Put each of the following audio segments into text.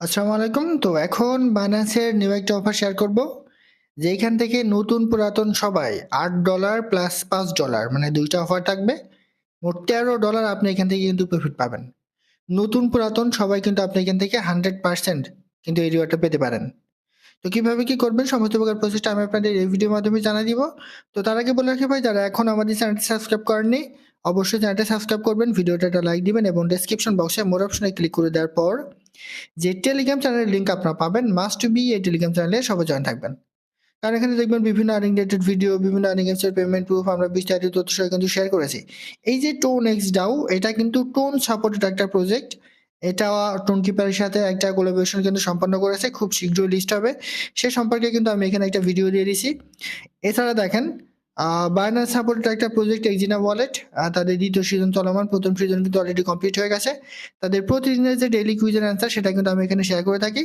আসসালামু আলাইকুম। তো এখন বাইন্যান্সের নিউ একটা অফার শেয়ার করব। যেইখান থেকে নতুন পুরাতন সবাই আট ডলার প্লাস পাঁচ ডলার মানে দুইটা অফার থাকবে। মোট $13 আপনি এখান থেকে কিন্তু প্রফিট পাবেন। নতুন পুরাতন সবাই কিন্তু আপনি এখান থেকে 100% কিন্তু এই রিওয়ার্ডটা পেতে পারেন। তো কীভাবে কী করবেন সমস্ত প্রকার প্রসেসটা আমি আপনাদের এই ভিডিওর মাধ্যমে জানাই দিব। তো তার আগে বলে রাখি ভাই যারা এখন আমাদের চ্যানেলটি সাবস্ক্রাইব করেননি অবশ্যই চ্যানেলটা সাবস্ক্রাইব করবেন, ভিডিওটা একটা লাইক দিবেন এবং ডেসক্রিপশন বক্সে মোর অপশনে ক্লিক করে দেওয়ার পর যে টেলিগ্রাম চ্যানেলের লিঙ্ক আপনারা পাবেন মাস্ট বি এই টেলিগ্রাম চ্যানেলে সবাই জয়েন থাকবেন। কারণ এখানে দেখবেন বিভিন্ন আর্নিং রিলেটেড ভিডিও, বিভিন্ন আর্নিং অ্যাপসের পেমেন্ট প্রুফ আমরা বিস্তারিত তথ্য সহ কিন্তু শেয়ার করেছি। এই যে টোন এক্স ডাউ এটা কিন্তু টোন সাপোর্টেড একটা প্রজেক্ট। এটা টোন কিপারের সাথে একটা কোলাবোরেশন কিন্তু সম্পন্ন করেছে। খুব শীঘ্রই লিস্ট হবে। সে সম্পর্কে কিন্তু আমি এখানে একটা ভিডিও দিয়ে দিছি। এছাড়া দেখেন আ বাইন্যান্স সাপোর্টেড একটা প্রজেক্ট এক্সিনা ওয়ালেট তাদের দ্বিতীয় সিজন চলমান। প্রথম সিজন কিন্তু অলরেডি কমপ্লিট হয়ে গেছে। তাদের প্রতিদিনের যে ডেইলি কুইজের অ্যান্সার সেটা কিন্তু আমি এখানে শেয়ার করে থাকি।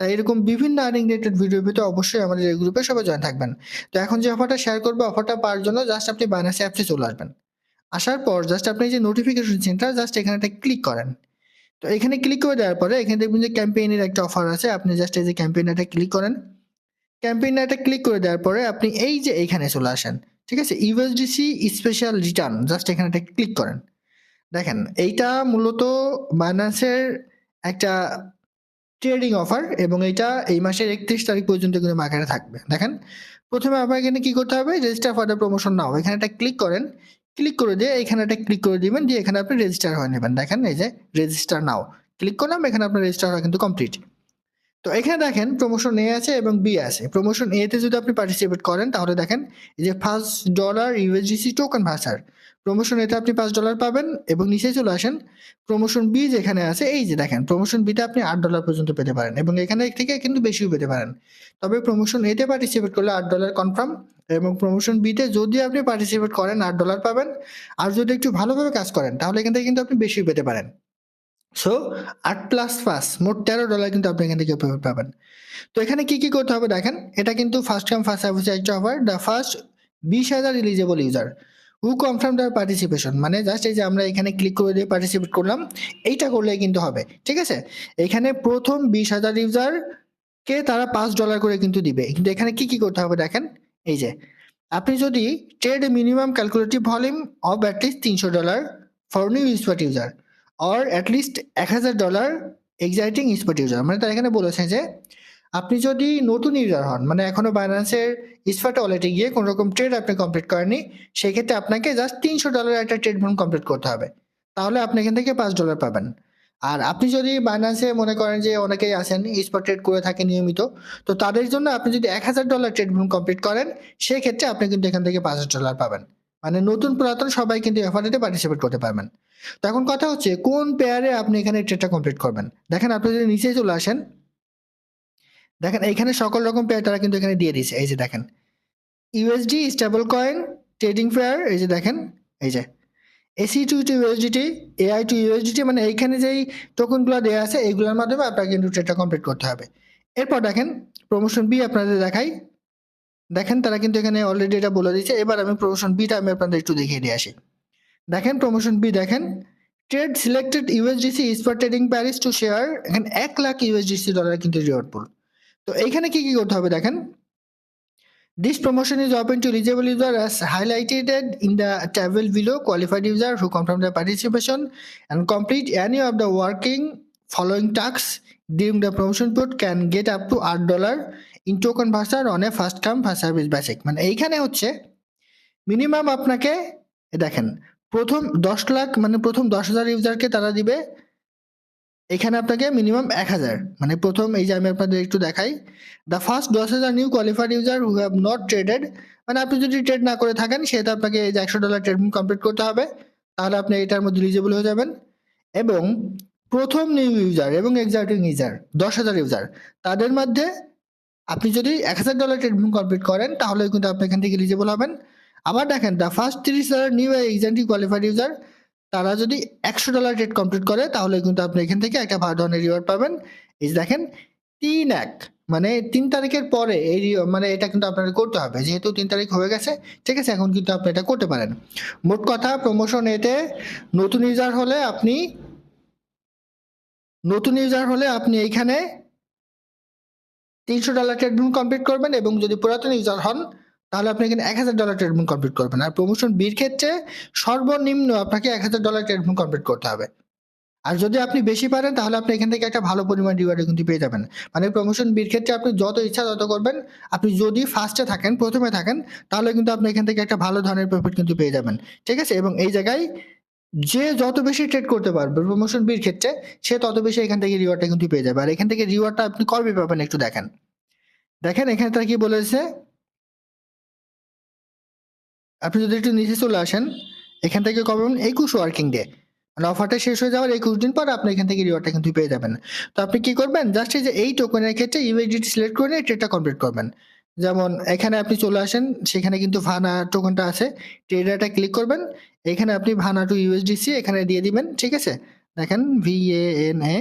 তাই এরকম বিভিন্ন আর্নিং রিলেটেড ভিডিও পেতে অবশ্যই আমাদের এই গ্রুপে সবাই জয়েন থাকবেন। তো এখন যে অফারটা শেয়ার করব অফারটা পাওয়ার জন্য জাস্ট আপনি বাইন্যান্স অ্যাপসে চলে আসবেন। আসার পর জাস্ট আপনি যে নোটিফিকেশন সেন্টার জাস্ট এখানে একটা ক্লিক করেন। তো এখানে ক্লিক করে দেওয়ার পরে এখানে দেখবেন যে ক্যাম্পেইনের একটা অফার আছে। আপনি জাস্ট এই যে ক্যাম্পেইনটা ক্লিক করেন। ক্যাম্পেইনটা ক্লিক করে দেওয়ার পরে আপনি এই যে এইখানে চলে আসেন। ঠিক আছে? USDC স্পেশাল রিটার্ন জাস্ট এখানে ক্লিক করেন। দেখেন, এইটা মূলত বাইন্যান্সের একটা ট্রেডিং অফার এবং এইটা এই মাসের ৩১ তারিখ পর্যন্ত কিন্তু মার্কেটে থাকবে। দেখেন, প্রথমে আপনার এখানে কি করতে হবে register for the promotion now এখানে একটা ক্লিক করেন। ক্লিক করে দিয়ে এখানে একটা ক্লিক করে দিবেন, দিয়ে এখানে আপনি রেজিস্টার হয়ে নেবেন। দেখেন, এই যে রেজিস্টার নাও ক্লিক করলাম, এখানে আপনার রেজিস্টার হওয়া কিন্তু কমপ্লিট। তো এখানে দেখেন প্রমোশন এ আছে এবং বি আছে। প্রমোশন এ তে যদি আপনি পার্টিসিপেট করেন, তাহলে দেখেন এই যে $5 USDC টোকেন ভাষার প্রমোশন এতে আপনি $5 পাবেন এবং নিচে চলে আসেন। প্রমোশন বি যেখানে আছে, এই যে দেখেন প্রমোশন বি তে আপনি আট ডলার পর্যন্ত পেতে পারেন এবং এখানে থেকে কিন্তু বেশিও পেতে পারেন। তবে প্রমোশন এতে পার্টিসিপেট করলে আট ডলার কনফার্ম এবং প্রমোশন বি তে যদি আপনি পার্টিসিপেট করেন, আট ডলার পাবেন। আর যদি একটু ভালোভাবে কাজ করেন, তাহলে এখান থেকে কিন্তু আপনি বেশিও পেতে পারেন। সো আট প্লাস ৫ মোট $13 কিন্তু আপনি এখান থেকে পেমেন্ট পাবেন। তো এখানে কি, কি করতে হবে দেখেন এটা কিন্তু first come first service offer. The first ২০,০০০ eligible user who confirm the participation মানে জাস্ট এই যে আমরা এখানে ক্লিক করে দিয়ে পার্টিসিপেট করলাম। এইটা করলেই কিন্তু হবে। ঠিক আছে? এখানে প্রথম ২০,০০০ ইউজারকে তারা পাঁচ ডলার করে কিন্তু দিবে। কিন্তু এখানে কি, কি করতে হবে দেখেন এই যে আপনি যদি trade minimum calculative volume of at least তিনশো $৩০০ for new user or at least $১,০০০ existing spot user মানে তারা এখানে বলেছে যে আপনি যদি নতুন ইউজার হন মানে এখনও বাইন্যান্সের স্পট ওয়ালেটে গিয়ে কোনো রকম ট্রেড আপনি কমপ্লিট করেননি সেক্ষেত্রে আপনাকে জাস্ট $৩০০ একটা ট্রেড ভলিউম কমপ্লিট করতে হবে। তাহলে আপনি এখান থেকে $5 পাবেন। আর আপনি যদি বাইন্যান্সে মনে করেন যে অনেকেই আছেন স্পট ট্রেড করে থাকেন নিয়মিত তো তাদের জন্য আপনি যদি $১,০০০ ট্রেড ভলিউম কমপ্লিট করেন সেক্ষেত্রে আপনি কিন্তু এখান থেকে $৫০০ পাবেন। মানে নতুন পুরাতন সবাই কিন্তু এই অফারটাতে পার্টিসিপেট করতে পারবেন। তো এখন কথা হচ্ছে কোন পেয়ারে আপনি এখানে ট্রেডটা কমপ্লিট করবেন। দেখেন আপনি যদি নিচে চলে আসেন দেখেন এইখানে সকল রকম পেয়ার তারা কিন্তু এখানে দিয়ে দিয়েছে। এই যে দেখেন USD stable coin trading pair এই যে দেখেন এই যে AC2 to USDT, AI to USDT মানে এইখানে যেই টোকেনগুলো দেওয়া আছে এইগুলোর মাধ্যমে আপনাকে কিন্তু ট্রেডটা কমপ্লিট করতে হবে। এরপর দেখেন প্রমোশন বি আপনাদের দেখাই। দেখেন তারা কিন্তু এখানে অলরেডি এটা বলে দিয়েছে। এবার আমি প্রমোশন বিটা আমি আপনাদের একটু দেখিয়ে দিয়ে আসি। দেখেন প্রমোশন বি দেখেন। Trade selected USDC is for trading pairs to share এখানে এক লাখ ইউএসডিসি ডলার কিন্তু রিওয়ার্ড পুল তো এইখানে কি কি করতে হবে দেখেন? This promotion is open to eligible user as highlighted in the table below qualified user who confirm the participation and complete any of the working following tasks during the promotion period can get up to আট dollar in token ভার্সার on a first come first service basic মানে এইখানে হচ্ছে minimum আপনাকে দেখেন প্রথম ১০ লাখ মানে প্রথম ১০,০০০ ইউজারকে তারা দিবে এখানে আপনাকে মিনিমাম ১,০০০ মানে প্রথম এই যে আমি আপনাদের একটু দেখাই। The first ১০,০০০ new qualified user who have not traded মানে আপনি যদি ট্রেড না করে থাকেন সেটা আপনাকে এই যে $১০০ ট্রেড কমপ্লিট করতে হবে। তাহলে আপনি এটার মধ্যে এলিজিবল হয়ে যাবেন এবং প্রথম নিউ ইউজার এবং এক্সাইটিং ইউজার ১০,০০০ ইউজার তাদের মধ্যে আপনি যদি $১,০০০ ট্রেড কমপ্লিট করেন তাহলে কিন্তু আপনি এখান থেকে এলিজিবল হবেন। আবার দেখেন দ্য ফার্স্ট ৩০,০০০ নিউ এক্সাইটিং কোয়ালিফাইড ইউজার তারা যদি $১০০ ট্রেড কমপ্লিট করে তাহলে কিন্তু আপনি এখান থেকে একটা ভালো ধরনের রিওয়ার্ড পাবেন। এই দেখেন ৩-১ মানে তিন তারিখের পরে এই মানে এটা কিন্তু আপনাদের করতে হবে। যেহেতু তিন তারিখ হয়ে গেছে, ঠিক আছে? এখন কিন্তু আপনি এটা করতে পারেন। মোট কথা প্রমোশন এতে নতুন ইউজার হলে আপনি নতুন ইউজার হলে আপনি এইখানে তিনশো ডলার ট্রিটমেন্ট কমপ্লিট করবেন এবং যদি পুরাতন ইউজার হন তাহলে আপনি এখানে এক হাজার ডলার ট্রিটমেন্ট কমপ্লিট করবেন। আর প্রমোশন বির ক্ষেত্রে সর্বনিম্ন আপনাকে এক হাজার ডলার ট্রিটমেন্ট কমপ্লিট করতে হবে। আর যদি আপনি বেশি পারেন, তাহলে আপনি এখান থেকে একটা ভালো পরিমাণ রিওয়ার্ড কিন্তু পেয়ে যাবেন। মানে প্রমোশন বির ক্ষেত্রে আপনি যত ইচ্ছা তত করবেন। আপনি যদি ফার্স্টে থাকেন, প্রথমে থাকেন, তাহলে কিন্তু আপনি এখান থেকে একটা ভালো ধরনের প্রফিট কিন্তু পেয়ে যাবেন। ঠিক আছে? এবং এই জায়গায় যে যত বেশি ট্রেড করতে পারবে প্রমোশন বির ক্ষেত্রে, সে তত বেশি এখান থেকে রিওয়ার্ডটা কিন্তু পেয়ে যাবে। আর এখান থেকে রিওয়ার্ডটা আপনি কবে পাবেন একটু দেখেন। দেখেন এখানে তারা কি বলেছে? আপনি যদি একটু নিচে চলে আসেন, এখান থেকে কবে একুশ ওয়ার্কিং ডে মানে অফারটা শেষ হয়ে যাওয়ার একুশ দিন পর আপনি এখান থেকে রিওয়ার্ডটা কিন্তু পেয়ে যাবেন। তো আপনি কি করবেন? জাস্ট এই যে এই টোকেনের ক্ষেত্রে ইউএসডিটি সিলেক্ট করে নিয়ে ট্রেডটা কমপ্লিট করবেন। যেমন এখানে আপনি চলে আসেন, সেখানে কিন্তু ভানা টোকেনটা আছে ট্রেডারটা ক্লিক করবেন, এখানে আপনি ভানা টু ইউএসডিসি এখানে দিয়ে দিবেন, ঠিক আছে? দেখেন ভি এ এন এ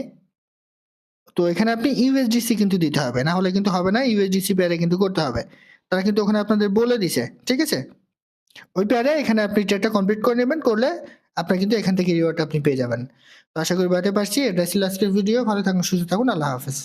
তো এখানে আপনি ইউএসডিসি কিন্তু দিতে হবে, না হলে কিন্তু হবে না ইউএসডিসি পেয়ারে কিন্তু করতে হবে। তারা কিন্তু ওখানে আপনাদের বলে দিছে, ঠিক আছে? ওই পেয়ারে এখানে আপনি ট্রেডটা কমপ্লিট করে নেবেন, করলে আপনার কিন্তু এখান থেকে রিওয়ার্ডটা আপনি পেয়ে যাবেন। তো আশা করি বাড়াতে পারছি। এটা ছিল আজকের ভিডিও ভালো থাকুন, সুস্থ থাকুন। আল্লাহ হাফেজ।